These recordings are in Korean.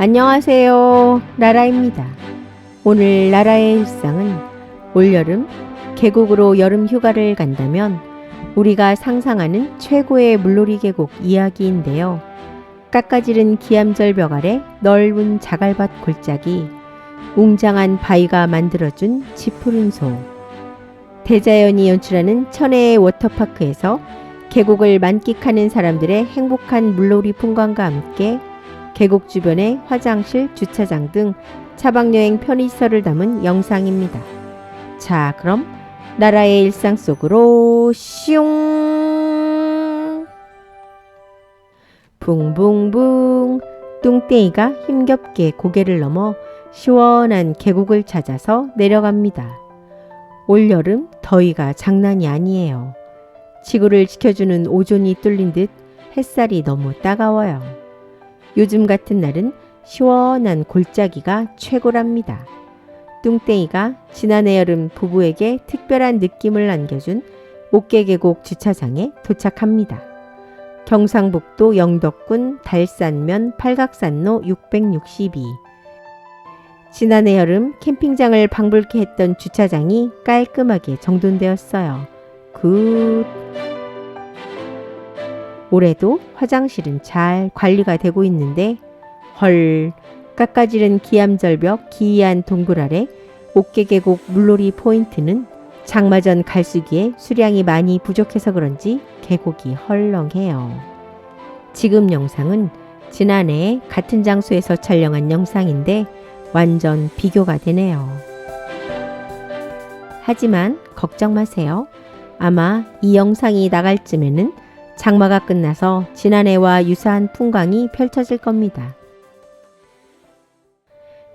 안녕하세요. 라라입니다. 오늘 라라의 일상은 올여름 계곡으로 여름 휴가를 간다면 우리가 상상하는 최고의 물놀이 계곡 이야기인데요. 깎아지른 기암절벽 아래 넓은 자갈밭 골짜기, 웅장한 바위가 만들어준 지푸른 소, 대자연이 연출하는 천혜의 워터파크에서 계곡을 만끽하는 사람들의 행복한 물놀이 풍광과 함께 계곡 주변의 화장실, 주차장 등 차박여행 편의시설을 담은 영상입니다. 자, 그럼 나라의 일상 속으로 슝! 붕붕붕 뚱땡이가 힘겹게 고개를 넘어 시원한 계곡을 찾아서 내려갑니다. 올여름 더위가 장난이 아니에요. 지구를 지켜주는 오존이 뚫린 듯 햇살이 너무 따가워요. 요즘 같은 날은 시원한 골짜기가 최고랍니다. 뚱땡이가 지난해 여름 부부에게 특별한 느낌을 안겨준 옥계계곡 주차장에 도착합니다. 경상북도 영덕군 달산면 팔각산로 662. 지난해 여름 캠핑장을 방불케 했던 주차장이 깔끔하게 정돈되었어요. 굿. 올해도 화장실은 잘 관리가 되고 있는데 헐 깎아지른 기암절벽 기이한 동굴 아래 옥계계곡 물놀이 포인트는 장마전 갈수기에 수량이 많이 부족해서 그런지 계곡이 헐렁해요. 지금 영상은 지난해 같은 장소에서 촬영한 영상인데 완전 비교가 되네요. 하지만 걱정 마세요. 아마 이 영상이 나갈 쯤에는 장마가 끝나서 지난해와 유사한 풍광이 펼쳐질 겁니다.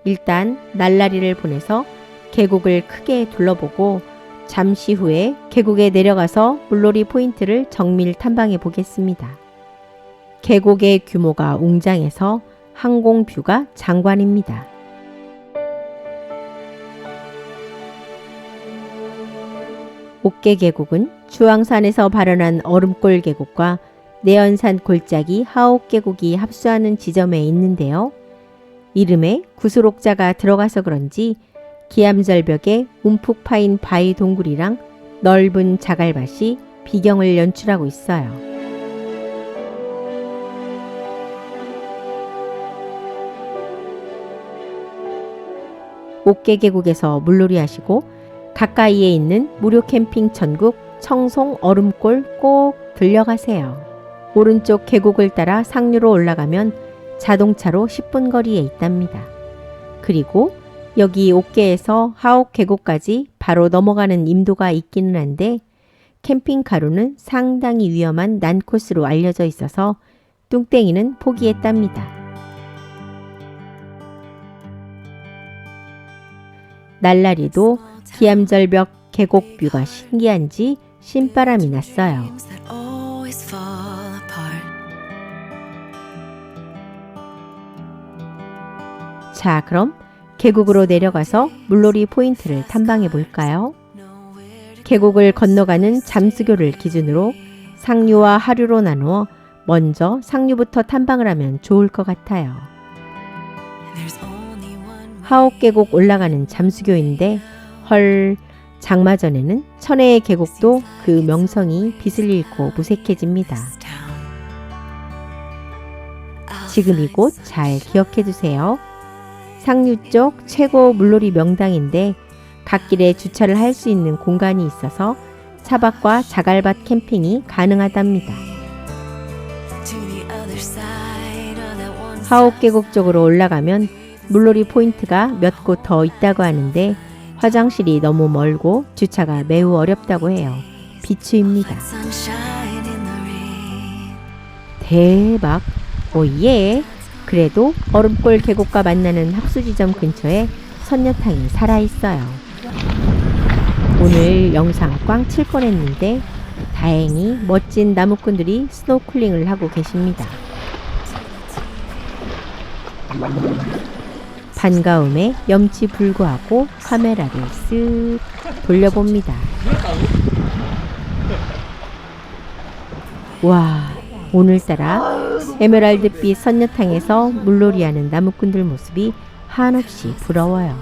일단 날라리를 보내서 계곡을 크게 둘러보고 잠시 후에 계곡에 내려가서 물놀이 포인트를 정밀 탐방해 보겠습니다. 계곡의 규모가 웅장해서 항공 뷰가 장관입니다. 옥계 계곡은 주황산에서 발현한 얼음골 계곡과 내연산 골짜기 하옥 계곡이 합수하는 지점에 있는데요. 이름에 구슬옥자가 들어가서 그런지 기암절벽에 움푹 파인 바위 동굴이랑 넓은 자갈밭이 비경을 연출하고 있어요. 옥계 계곡에서 물놀이 하시고 가까이에 있는 무료 캠핑 천국 청송 얼음골 꼭 들려가세요. 오른쪽 계곡을 따라 상류로 올라가면 자동차로 10분 거리에 있답니다. 그리고 여기 옥계에서 하옥 계곡까지 바로 넘어가는 임도가 있기는 한데 캠핑카로는 상당히 위험한 난코스로 알려져 있어서 뚱땡이는 포기했답니다. 날라리도 기암절벽 계곡 뷰가 신기한지 신바람이 났어요. 자, 그럼 계곡으로 내려가서 물놀이 포인트를 탐방해 볼까요? 계곡을 건너가는 잠수교를 기준으로 상류와 하류로 나누어 먼저 상류부터 탐방을 하면 좋을 것 같아요. There's only one 하옥 계곡 올라가는 잠수교인데 헐 장마 전에는 천혜의 계곡도 그 명성이 빛을 잃고 무색해집니다. 지금 이곳 잘 기억해 두세요. 상류 쪽 최고 물놀이 명당인데 갓길에 주차를 할 수 있는 공간이 있어서 차박과 자갈밭 캠핑이 가능하답니다. 하옥 계곡 쪽으로 올라가면 물놀이 포인트가 몇 곳 더 있다고 하는데 화장실이 너무 멀고 주차가 매우 어렵다고 해요. 비추입니다. 대박! 오예! 그래도 얼음골 계곡과 만나는 합수지점 근처에 선녀탕이 살아있어요. 오늘 영상 꽝 칠 뻔했는데 다행히 멋진 나무꾼들이 스노클링을 하고 계십니다. 반가움에 염치 불구하고 카메라를 쓱 돌려봅니다. 와, 오늘따라 에메랄드빛 선녀탕에서 물놀이하는 나무꾼들 모습이 한없이 부러워요.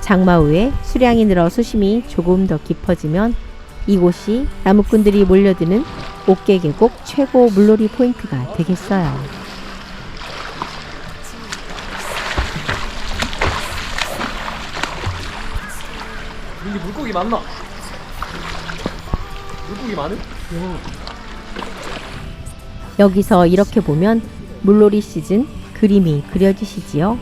장마 후에 수량이 늘어 수심이 조금 더 깊어지면 이곳이 나무꾼들이 몰려드는 옥계 계곡 최고 물놀이 포인트가 되겠어요. 여기 물고기 많나? 물고기 많음? 여기서 이렇게 보면 물놀이 시즌 그림이 그려지시지요?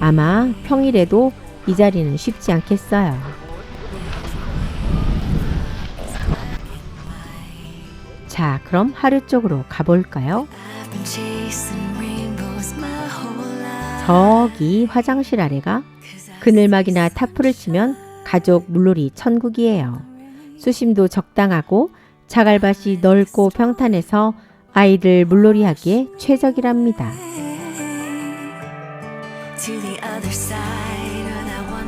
아마 평일에도 이 자리는 쉽지 않겠어요. 자, 그럼 하루 쪽으로 가볼까요? 저기 화장실 아래가 그늘막이나 타프를 치면 가족 물놀이 천국이에요. 수심도 적당하고 자갈밭이 넓고 평탄해서 아이들 물놀이 하기에 최적이랍니다.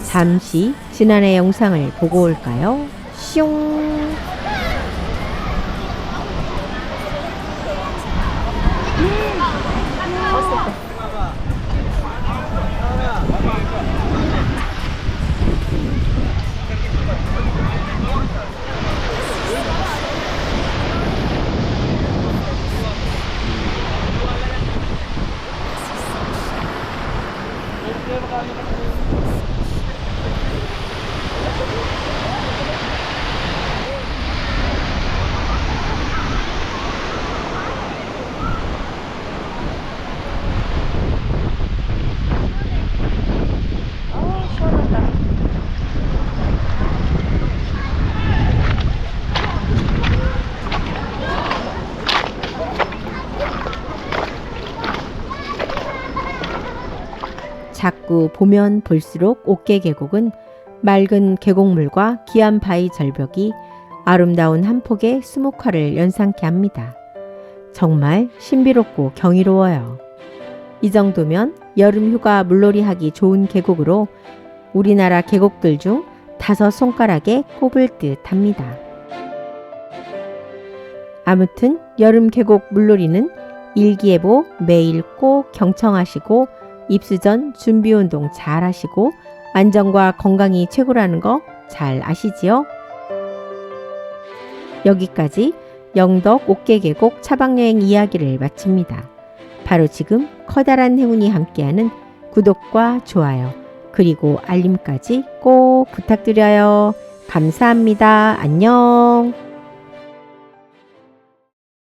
잠시 지난해 영상을 보고 올까요? 슝! 자꾸 보면 볼수록 옥계 계곡은 맑은 계곡물과 기암 바위 절벽이 아름다운 한 폭의 수묵화를 연상케 합니다. 정말 신비롭고 경이로워요. 이 정도면 여름 휴가 물놀이 하기 좋은 계곡으로 우리나라 계곡들 중 다섯 손가락에 꼽을 듯 합니다. 아무튼 여름 계곡 물놀이는 일기예보 매일 꼭 경청하시고 입수 전 준비 운동 잘 하시고 안전과 건강이 최고라는 거 잘 아시지요? 여기까지 영덕 옥계 계곡 차박여행 이야기를 마칩니다. 바로 지금 커다란 행운이 함께하는 구독과 좋아요 그리고 알림까지 꼭 부탁드려요. 감사합니다. 안녕.